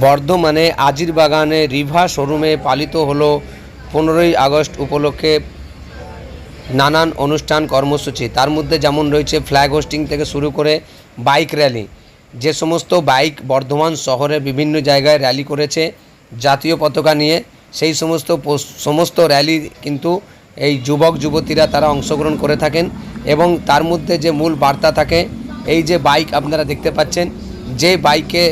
বর্ধমানে আজির বাগানে রিভা শোরুমে পালিত হলো পনেরোই আগস্ট উপলক্ষে নানান অনুষ্ঠান কর্মসূচি। তার মধ্যে যেমন রয়েছে ফ্ল্যাগ হোস্টিং থেকে শুরু করে বাইক র্যালি যে সমস্ত বাইক বর্ধমান শহরে বিভিন্ন জায়গায় র্যালি করেছে জাতীয় পতাকা নিয়ে, সেই সমস্ত সমস্ত র্যালি কিন্তু এই যুবক, যুবতীরা তারা অংশগ্রহণ করে থাকেন। এবং তার মধ্যে যে মূল বার্তা থাকে, এই যে বাইক আপনারা দেখতে পাচ্ছেন যে বাইকে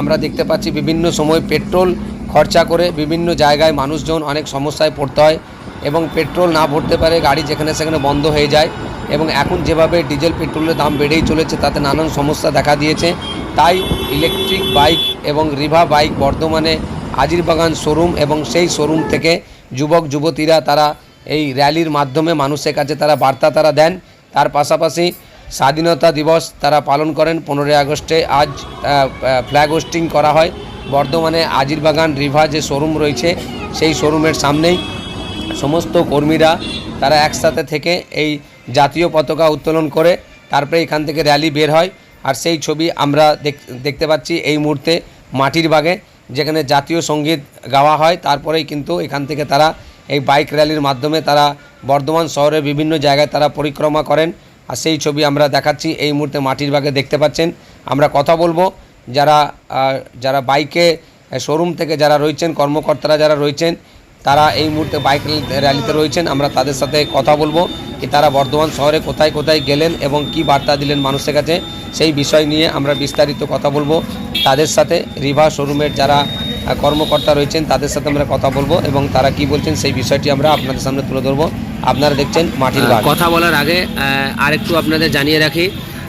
আমরা দেখতে পাচ্ছি বিভিন্ন সময় পেট্রোল খরচা করে বিভিন্ন জায়গায় মানুষজন অনেক সমস্যায় পড়তে হয় এবং পেট্রোল না ভরতে পারে, গাড়ি যেখানে সেখানে বন্ধ হয়ে যায় এবং এখন যেভাবে ডিজেল, পেট্রোলের দাম বেড়েই চলেছে, তাতে নানান সমস্যা দেখা দিয়েছে। তাই ইলেকট্রিক বাইক এবং রিভা বাইক বর্ধমানে আজিরবাগান শোরুম এবং সেই শোরুম থেকে যুবক, যুবতীরা তারা এই র্যালির মাধ্যমে মানুষের কাছে তারা বার্তা তারা দেন। তার পাশাপাশি স্বাধীনতা দিবস তারা পালন করেন পনেরোই আগস্টে। আজ ফ্ল্যাগ হোস্টিং করা হয়। বর্ধমানে আজিরবাগান রিভা যে শোরুম রয়েছে, সেই শোরুমের সামনেই। সমস্ত কর্মীরা তারা একসাথে থেকে এই জাতীয় পতাকা উত্তোলন করে, তারপরে এখান থেকে র্যালি বের হয়। আর সেই ছবি আমরা দেখ- দেখতে পাচ্ছি এই মুহূর্তে মাটির বাগে, যেখানে জাতীয় সংগীত গাওয়া হয়। তারপরেই কিন্তু এখান থেকে তারা এই বাইক র্যালির মাধ্যমে তারা বর্ধমান শহরের বিভিন্ন জায়গায় তারা পরিক্রমা করেন। আর সেই ছবি আমরা দেখাচ্ছি, এই মুহূর্তে মাটির বাগে দেখতে পাচ্ছেন। আমরা কথা বলব, যারা যারা বাইকে শোরুম থেকে যারা রয়েছেন, কর্মকর্তারা যারা রয়েছেন, তারা এই মুহূর্তে বাইক র্যালিতে রয়েছেন। আমরা তাদের সাথে কথা বলব কি তারা বর্ধমান শহরে কোথায় কোথায় গেলেন এবং কি বার্তা দিলেন মানুষের কাছে, সেই বিষয় নিয়ে আমরা বিস্তারিত কথা বলব। তাদের সাথে রিভা শোরুমের যারা কর্মকর্তা রয়েছেন, তাদের সাথে আমরা কথা বলব এবং তারা কি বলছেন সেই বিষয়টি আমরা আপনাদের সামনে তুলে ধরবো। আপনারা দেখছেন মাটির বাগ কথা বলার আগে আরেকটু আপনাদের জানিয়ে রাখি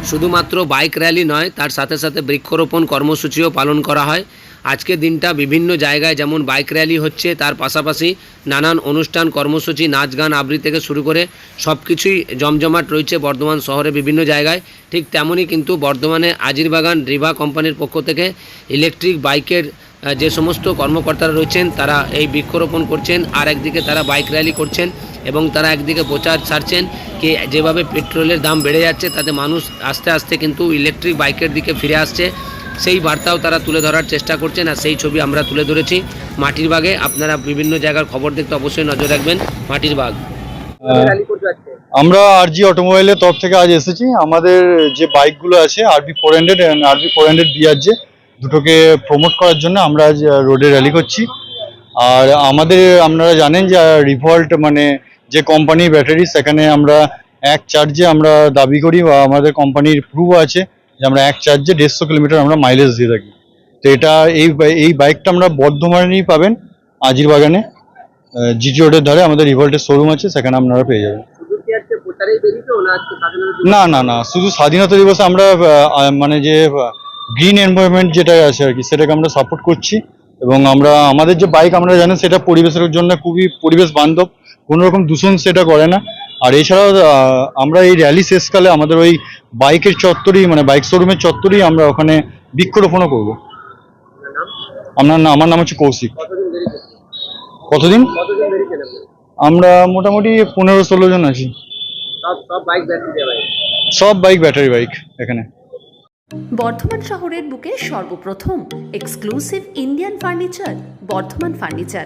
শুধুমাত্র বাইক র্যালি নয় তার সাথে সাথে বৃক্ষরোপণ কর্মসূচিও পালন করা হয়। আজকের দিনটা বিভিন্ন জায়গায় যেমন বাইক র্যালি হচ্ছে তার পাশাপাশি নানান অনুষ্ঠান কর্মসূচি নাচ গান আবৃত্তি থেকে শুরু করে সব কিছুই জমজমাট রয়েছে বর্ধমান শহরে বিভিন্ন জায়গায়। ঠিক তেমনই কিন্তু বর্ধমানে আজিরবাগান রিভা কোম্পানির পক্ষ থেকে ইলেকট্রিক বাইকের যে সমস্ত কর্মকর্তারা রয়েছেন তারা এই বৃক্ষরোপণ করছেন আর একদিকে তারা বাইক র্যালি করছেন। এবং তারা একদিকে প্রচার ছাড়ছেন কি যেভাবে পেট্রোলের দাম বেড়ে যাচ্ছে, তাতে মানুষ আস্তে আস্তে কিন্তু ইলেকট্রিক বাইকের দিকে ফিরে আসছে। সেই বার্তাও তারা তুলে ধরার চেষ্টা করছেন আর সেই ছবি আমরা তুলে ধরেছি। মাটির বাগে আপনারা বিভিন্ন জায়গার খবর দেখতে অবশ্যই নজর রাখবেন। মাটির বাগ। আমরা আরজি অটোমোবাইলের তরফ থেকে আজ এসেছি। আমাদের যে বাইকগুলো আছে, R V four hundred R V four hundred B R Z দুটোকে প্রমোট করার জন্য আমরা আজ রোডে র্যালি করছি। আর আমাদের, আপনারা জানেন যে রিভল্ট মানে যে কোম্পানির ব্যাটারি সেখানে আমরা এক চার্জে আমরা দাবি করি বা আমাদের কোম্পানির প্রুভ আছে যে আমরা এক চার্জে দেড়শো কিলোমিটার আমরা মাইলেজ দিয়ে থাকি। তো এটা এই এই বাইকটা আমরা বর্ধমানেই পাবেন আজির বাগানে জিজি রোডের ধারে আমাদের রিভল্টের শোরুম আছে সেখানে আপনারা পেয়ে যাবেন। না না না শুধু স্বাধীনতা দিবসে আমরা মানে যে গ্রিন এনভায়রনমেন্ট যেটা আছে আর কি সেটাকে আমরা সাপোর্ট করছি। এবং আমরা আমাদের যে বাইক আমরা জানেন সেটা পরিবেশের জন্য খুবই পরিবেশ বান্ধব। কোনো রকম দূষণ সেটা করে না। আর এছাড়াও আমরা এই র্যালি শেষকালে আমাদের ওই বাইকের চত্বরেই মানে বাইক শোরুমের চত্বরেই আমরা ওখানে বৃক্ষরোপণও করব। আপনার আমার নাম হচ্ছে কৌশিক। কতদিন? আমরা মোটামুটি পনেরো ষোলো জন আছি। সব বাইক ব্যাটারি বাইক এখানে। বর্ধমান শহরের বুকে সর্বপ্রথম exclusive Indian furniture Bardhaman furniture